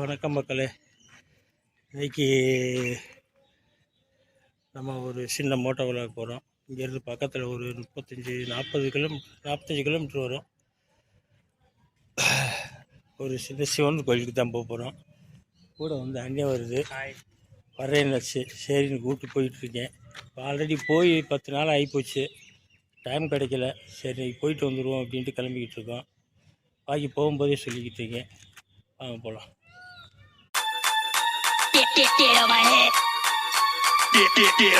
வணக்கம் மக்களே. இன்னைக்கு நம்ம ஒரு சின்ன மோட்டோ விழா போகிறோம் இங்கேருந்து பக்கத்தில் ஒரு முப்பத்தஞ்சி நாற்பது கிலோமீட்டர் நாற்பத்தஞ்சி கிலோமீட்டர் வரும். ஒரு சின்ன சிவன் கோயிலுக்கு தான் போக போகிறோம் கூட வந்து அண்ணன் வருது. வரேன்னாச்சு சரின்னு கூப்பிட்டு போயிட்டுருக்கேன் ஆல்ரெடி போய் பத்து நாள் ஆகிப்போச்சு டைம் கிடைக்கல. சரி போயிட்டு வந்துடுவோம் அப்படின்ட்டு கிளம்பிக்கிட்டு இருக்கோம். பாக்கி போகும்போதே சொல்லிக்கிட்டு இருக்கேன். வாங்க போகலாம் Get, get, get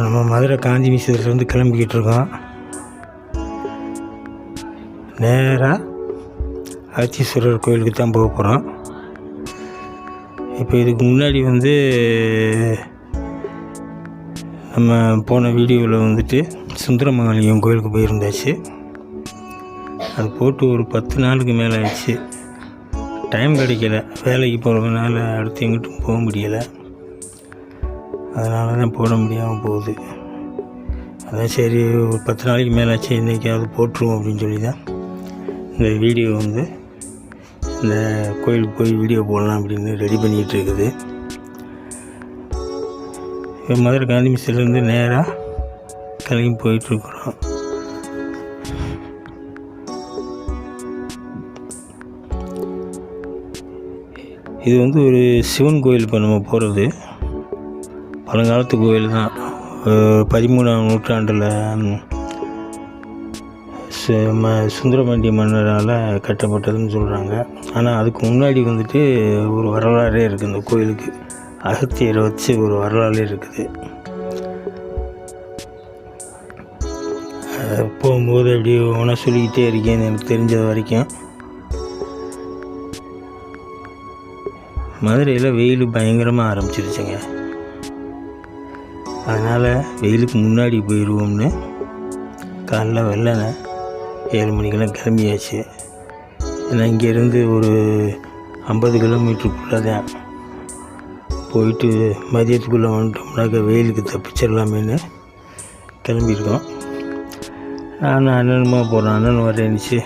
இப்போ நம்ம மதுரை காஞ்சி மியூசியத்துலேருந்து கிளம்பிக்கிட்டு இருக்கோம். நேராக அச்சீஸ்வரர் கோயிலுக்கு தான் போக போகிறோம் இப்போ இதுக்கு முன்னாடி வந்து நம்ம போன வீடியோவில் வந்துட்டு சுந்தரமங்கலியம் கோயிலுக்கு போயிருந்தாச்சு. அது போட்டு ஒரு பத்து நாளுக்கு மேலே ஆயிடுச்சு டைம் கிடைக்கல. வேலைக்கு போகிறதுனால அடுத்து எங்கிட்டும் போக முடியலை. அதனால தான் போட முடியாமல் போகுது. அதான் சரி ஒரு பத்து நாளைக்கு மேலே ஆச்சு இன்றைக்காவது போட்டுருவோம் அப்படின்னு சொல்லி தான் இந்த வீடியோ வந்து இந்த கோயிலுக்கு போய் வீடியோ போடலாம் அப்படின்னு ரெடி பண்ணிகிட்டு இருக்குது. இப்போ மதுரை காந்தி மிஸ்லேருந்து நேராக கிளம்பி போயிட்டுருக்குறோம். இது வந்து ஒரு சிவன் கோயில் இப்போ நம்ம போகிறது பழங்காலத்து கோயில் தான். பதிமூணாம் நூற்றாண்டில் சு- ம- சுந்தரபாண்டிய மன்னரால் கட்டப்பட்டதுன்னு சொல்கிறாங்க ஆனால் அதுக்கு முன்னாடி வந்துட்டு ஒரு வரலாறே இருக்குது இந்த கோயிலுக்கு. அகத்தியரை வச்சு ஒரு வரலாறே இருக்குது. போகும்போது அப்படியே ஒன்றா சொல்லிக்கிட்டே இருக்கேன் எனக்கு தெரிஞ்சது வரைக்கும். மதுரையில் வெயில் பயங்கரமாக ஆரம்பிச்சிருச்சுங்க. அதனால் வெயிலுக்கு முன்னாடி போயிடுவோம்னு காலைல வெள்ளனை. ஏழு மணிக்கெல்லாம் கிளம்பியாச்சு. ஏன்னா இங்கேருந்து ஒரு ஐம்பது கிலோமீட்டருக்குள்ளே தான். போயிட்டு மதியத்துக்குள்ளே வந்துட்டோம்னாக்க வெயிலுக்கு தப்பிச்சிடலாமேன்னு கிளம்பியிருக்கோம். நானும் அண்ணனுமா போகிறேன் அண்ணன் வரேன்னுச்சு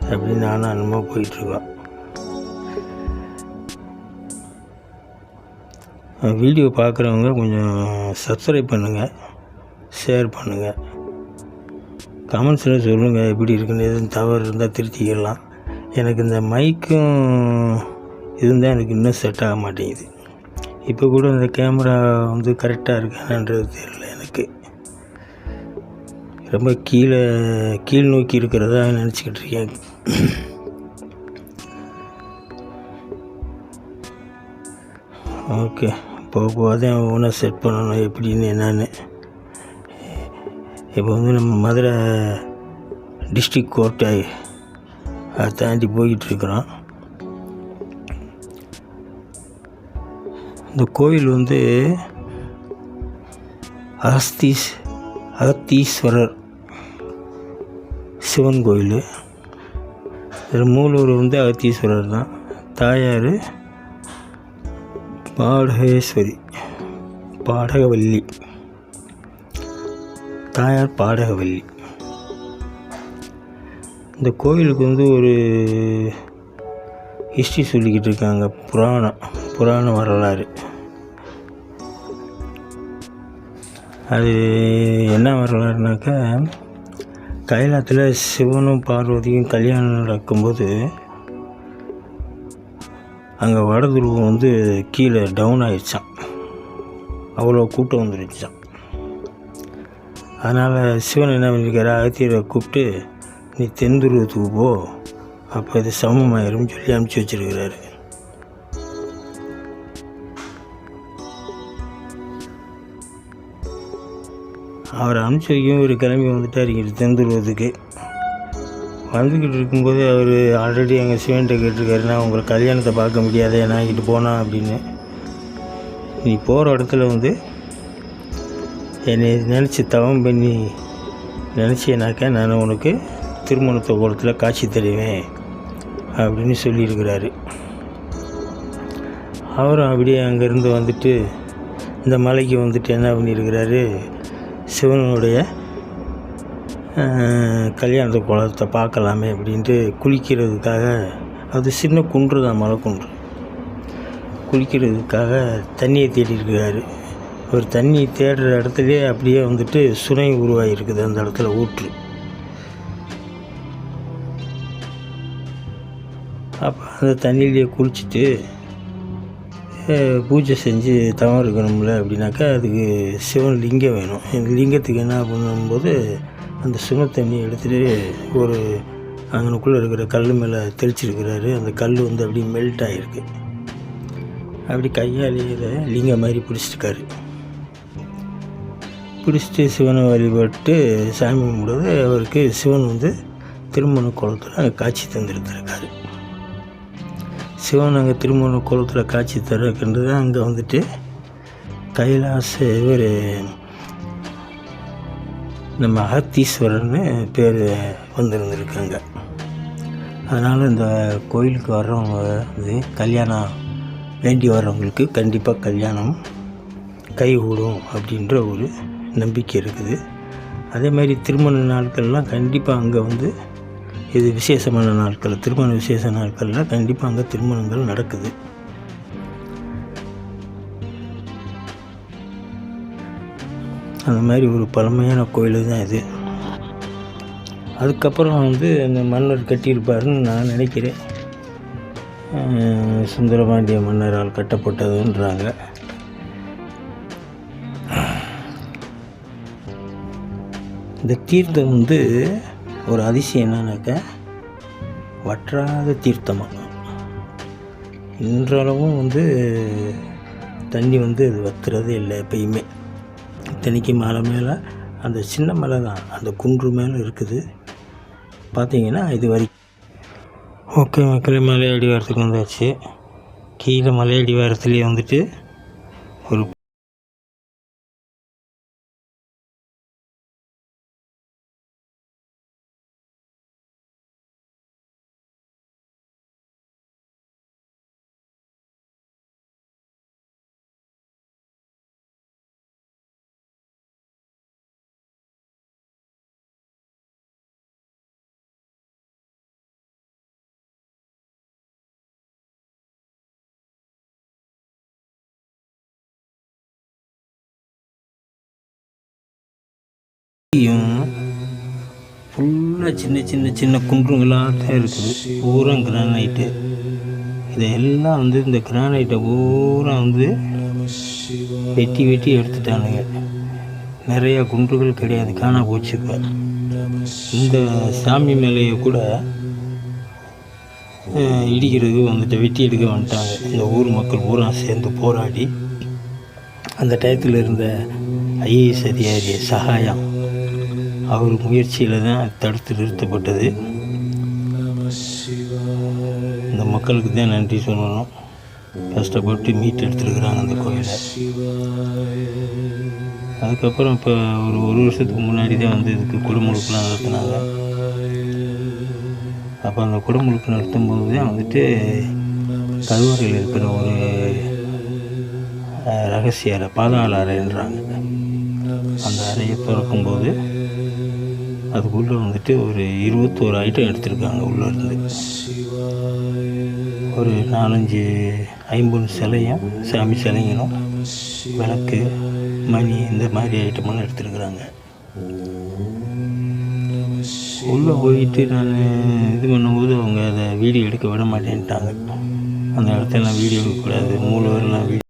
அப்படின்னு நானும் அண்ணமாக போயிட்டுருக்கோம். வீடியோ பார்க்குறவங்க கொஞ்சம் சப்ஸ்கிரைப் பண்ணுங்கள் ஷேர் பண்ணுங்கள் கமெண்ட்ஸில் சொல்லுங்கள் எப்படி இருக்குன்னு எதுவும் தவறு இருந்தால் திருத்திக்கலாம் எனக்கு இந்த மைக்கும் இதுவும் தான் எனக்கு இன்னும் செட் ஆக மாட்டேங்குது. இப்போ கூட இந்த கேமரா வந்து கரெக்டாக இருக்கானன்றது தெரியல எனக்கு. ரொம்ப கீழே கீழ் நோக்கி இருக்கிறதா நினச்சிக்கிட்டு இருக்கேன். ஓகே போக போக தான் ஒவ்வொன்றா செட் பண்ணணும் எப்படின்னு என்னான்னு. இப்போ வந்து நம்ம மதுரை டிஸ்ட்ரிக் கோர்ட்டை அதை தாண்டி போய்கிட்டுருக்குறோம் இந்த கோயில் வந்து அகஸ்தீஸ் அகத்தீஸ்வரர் சிவன் கோயில். இதில் மூலூர் வந்து அகத்தீஸ்வரர் தான். தாயார் பாடகேஸ்வரி பாடகவல்லி தாயார் பாடகவல்லி. இந்த கோயிலுக்கு வந்து ஒரு ஹிஸ்ட்ரி சொல்லிக்கிட்டு இருக்காங்க. புராணம் புராண வரலாறு. அது என்ன வரலாறுனாக்கா கைலாத்தில் சிவனும் பார்வதியும் கல்யாணம் நடக்கும்போது அங்கே வடதுருவம் வந்து கீழே டவுன் ஆயிடுச்சான் அவ்வளோ கூட்டம் வந்துருச்சான் அதனால் சிவன் என்ன பண்ணியிருக்காரு அகத்தியரை கூப்பிட்டு நீ தென்துருவத்துக்கு போ. அப்போ இது சமமாயிரும்னு சொல்லி அனுப்பிச்சி வச்சிருக்கிறாரு. அவர் அனுப்பிச்சி வைக்கவும் இவர் கிளம்பி வந்துட்டார் இங்கே தென்துருவத்துக்கு வந்துக்கிட்டு இருக்கும்போது அவர் ஆல்ரெடி எங்கள் சிவன்கிட்ட கேட்டிருக்காரு நான் உங்களை கல்யாணத்தை பார்க்க முடியாதே நான் இங்கிட்டு போனா அப்படின்னு. நீ போகிற இடத்துல வந்து என்னை நினச்சி தவம் பண்ணி நினச்சேனாக்கா நான் உனக்கு திருமணத்தை கோலத்தில் காட்சி தருவேன் அப்படின்னு சொல்லியிருக்கிறாரு. அவரும் அப்படியே அங்கேருந்து வந்துட்டு இந்த மலைக்கு வந்துட்டு என்ன பண்ணியிருக்கிறாரு சிவனுடைய கல்யாணத்து குளத்தை பார்க்கலாமே அப்படின்ட்டு குளிக்கிறதுக்காக அது சின்ன குன்று தான் மலை குன்று. குளிக்கிறதுக்காக தண்ணியை தேடி அவர் தண்ணி தேடுற இடத்துலையே அப்படியே வந்துட்டு சுனை உருவாகிருக்குது அந்த இடத்துல ஊற்று. அப்போ அந்த தண்ணியிலேயே குளிச்சுட்டு பூஜை செஞ்சு தவம் இருக்கணும்ல அப்படின்னாக்கா அதுக்கு சிவன் லிங்கம் வேணும். இந்த லிங்கத்துக்கு என்ன பண்ணும்போது அந்த சுன தண்ணியை எடுத்துகிட்டு ஒரு அங்கனுக்குள்ளே இருக்கிற கல் மேலே தெளிச்சிருக்கிறாரு. அந்த கல் வந்து அப்படியே மெல்ட் ஆகிருக்கு அப்படி கையாலேயே இதை லிங்கம் மாதிரி பிடிச்சிருக்காரு. பிடிச்சிட்டு சிவனை வழிபட்டு சாமி கும்பிடுறது அவருக்கு சிவன் வந்து திருமண குளத்தில் காட்சி தந்திருந்திருக்காரு சிவன் அங்கே திருமண குளத்தில் காட்சி தரக்கின்றது அங்கே வந்துட்டு கைலாச இவர் நம்ம அகத்தீஸ்வரர்னு பேர் வந்திருந்திருக்காங்க. அதனால் இந்த கோயிலுக்கு வர்றவங்க வந்து கல்யாணம் வேண்டி வர்றவங்களுக்கு கண்டிப்பாக கல்யாணம் கைகூடும் அப்படின்ற ஒரு நம்பிக்கை இருக்குது. அதே மாதிரி திருமண நாட்கள்லாம் கண்டிப்பாக அங்கே வந்து இது விசேஷமான நாட்கள் திருமண விசேஷ நாட்கள்லாம் கண்டிப்பாக அங்கே திருமணங்கள் நடக்குது. அந்த மாதிரி ஒரு பழமையான கோயில் தான் இது. அதுக்கப்புறம் வந்து அந்த மன்னர் கட்டியிருப்பாருன்னு நான் நினைக்கிறேன். சுந்தரபாண்டிய மன்னரால் கட்டப்பட்டதுன்றாங்க. இந்த தீர்த்தம் வந்து ஒரு அதிசயம் என்னன்னாக்கா வற்றாத தீர்த்தமாக இன்றளவும் வந்து தண்ணி வந்து அது வத்துறதே இல்லை எப்பயுமே. இத்தனைக்கு மலை மேலே அந்த சின்ன மலை தான். அந்த குன்று மேலே இருக்குது. பார்த்தீங்கன்னா இது வரைக்கும் ஓகே மக்களே மலை அடிவாரத்துக்கு வந்தாச்சு. கீழே மலை அடிவாரத்துலேயே வந்துட்டு ஒரு ஃபுல்லாக சின்ன சின்ன சின்ன குன்றுங்களாக தான் இருக்குது பூரா கிரானைட்டு இதெல்லாம் வந்து இந்த கிரானைட்டை பூரா வந்து வெட்டி வெட்டி எடுத்துட்டானுங்க. நிறையா குன்றுகள் கிடையாது. காணா போச்சு இப்போ. இந்த சாமி மேலேயே கூட இடிக்கிறது இடிக்கிறதுக்கு வந்துட்டு வெட்டி எடுக்க வந்துட்டாங்க. இந்த ஊர் மக்கள் பூரா சேர்ந்து போராடி அந்த டயத்தில் இருந்த ஐஏஎஸ் அதிகாரி சகாயம் அவர் முயற்சியில் தான் தடுத்து நிறுத்தப்பட்டது. இந்த மக்களுக்கு தான் நன்றி சொல்லணும். கஷ்டப்பட்டு மீட் எடுத்துருக்குறாங்க அந்த கோயிலை. அதுக்கப்புறம் இப்போ ஒரு ஒரு வருஷத்துக்கு முன்னாடி தான் வந்து இதுக்கு குடமுழுக்கெலாம் நடத்துனாங்க. அப்போ அந்த குடமுழுக்கு நடத்தும்போது தான் வந்துட்டு கருவறையில் இருக்கிற ஒரு ரகசிய அறை பாதாள அறைன்றாங்க. அந்த அறையை திறக்கும்போது அதுக்குள்ளே வந்துட்டு ஒரு இருபத்தோரு ஐட்டம் எடுத்திருக்காங்க உள்ளே இருந்து. ஒரு நாலஞ்சு ஐம்பது சிலையும் சாமி சிலைங்களும் விளக்கு மணி இந்த மாதிரி ஐட்டமெல்லாம் எடுத்துருக்குறாங்க. உள்ளே போயிட்டு நான் இது பண்ணும்போது அவங்க அதை வீடியோ எடுக்க விட மாட்டேன்ட்டாங்க. அந்த இடத்தெல்லாம் வீடியோ எடுக்கக்கூடாது. மூலவரெல்லாம் வீடியோ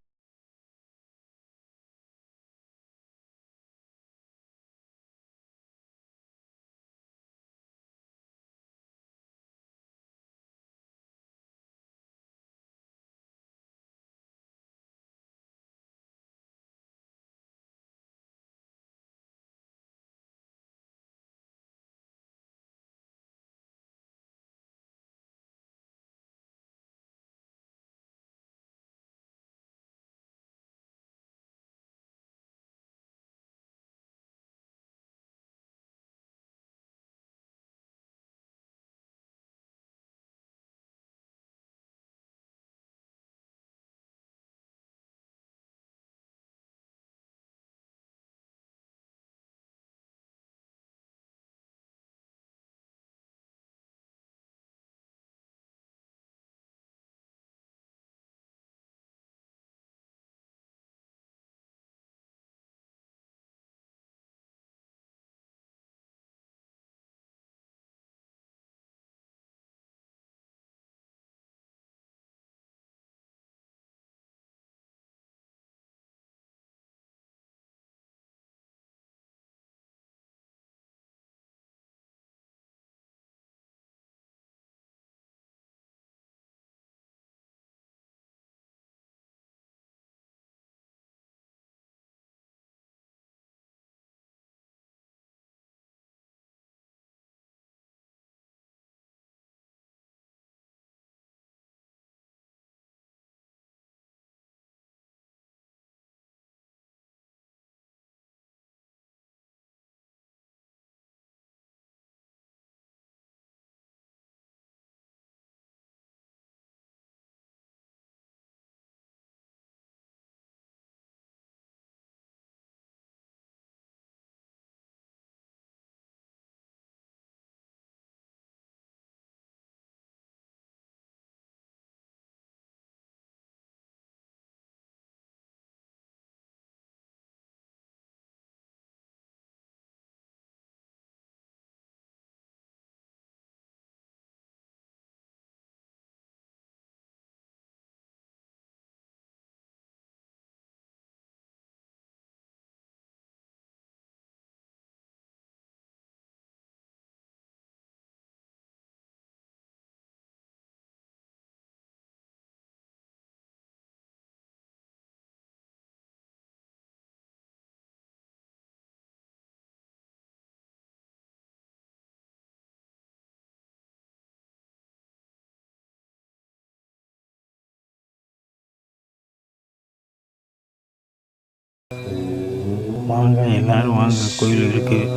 வாங்க எல்லாரும் வாங்க. கோயில் இருக்குது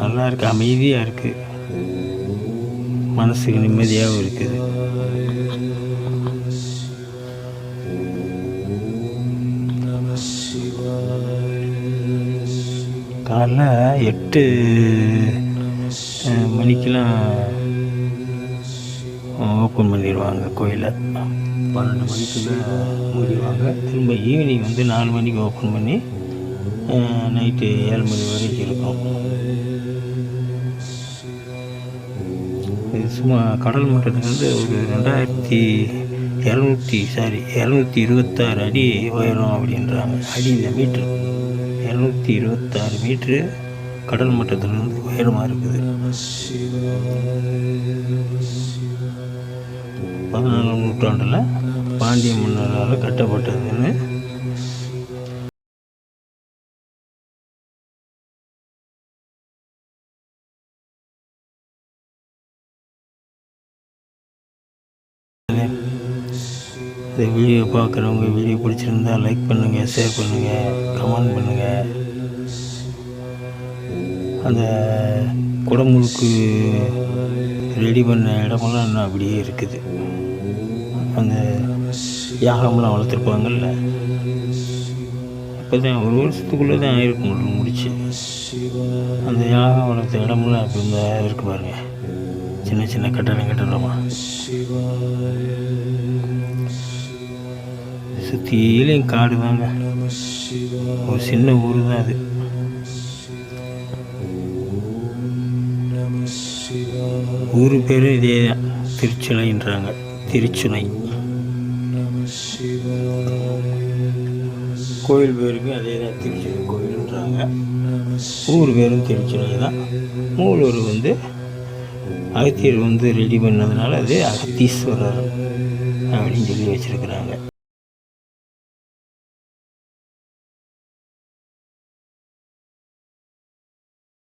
நல்லா இருக்கு. அமைதியாக இருக்குது மனசுக்கு நிம்மதியாகவும் இருக்குது. காலைல எட்டு மணிக்கெலாம் ஓப்பன் பண்ணிடுவாங்க கோயிலை. பன்னெண்டு மணிக்குள்ளே முடிவாக திரும்ப ஈவினிங் வந்து நாலு மணிக்கு ஓப்பன் பண்ணி நைட்டு ஏழு மணி வரைக்கும் இருக்கும். இது சும்மா கடல் மட்டத்துலேருந்து ஒரு ரெண்டாயிரத்தி இரநூத்தி சாரி இரநூத்தி இருபத்தாறு அடி உயரம் அப்படின்றாங்க. அடி இந்த மீட்ரு இரநூத்தி இருபத்தாறு மீட்ரு கடல் மட்டத்திலிருந்து உயரமாக இருக்குது. பதினாலாம் நூற்றாண்டில் பாண்டிய மன்னரால் கட்டப்பட்டதுன்னு. இந்த வீடியோ பார்க்குறவங்க வீடியோ பிடிச்சிருந்தா லைக் பண்ணுங்கள் ஷேர் பண்ணுங்கள் கமெண்ட் பண்ணுங்கள் அந்த குடமுழுக்கு ரெடி பண்ண இடமெல்லாம் இன்னும் அப்படியே இருக்குது. அந்த யாகம்லாம் வளர்த்துருப்பாங்கல்ல. இப்போ தான் ஒரு வருஷத்துக்குள்ளே தான் ஆயிருக்கும் முடிச்சு. அந்த யாகம் வளர்த்த இடமெல்லாம் இப்போ இந்த இருக்கு பாருங்க. சின்ன சின்ன கட்டணம் கட்டணமா சுற்றிலையும் காடு தாங்க. ஒரு சின்ன ஊர் தான் அது. ஊர் பேர் இதே தான் திருச்சுனைன்றாங்க திருச்சுனை. கோயில் பேருக்கு அதே தான் திருச்சுனை கோயில்ன்றாங்க. ஊர் பேரும் திருச்சுனை தான். மூலூர் வந்து அகத்தியர் வந்து ரெடி பண்ணதுனால அது அகத்தீஸ்வரர் அப்படின்னு சொல்லி வச்சுருக்குறாங்க.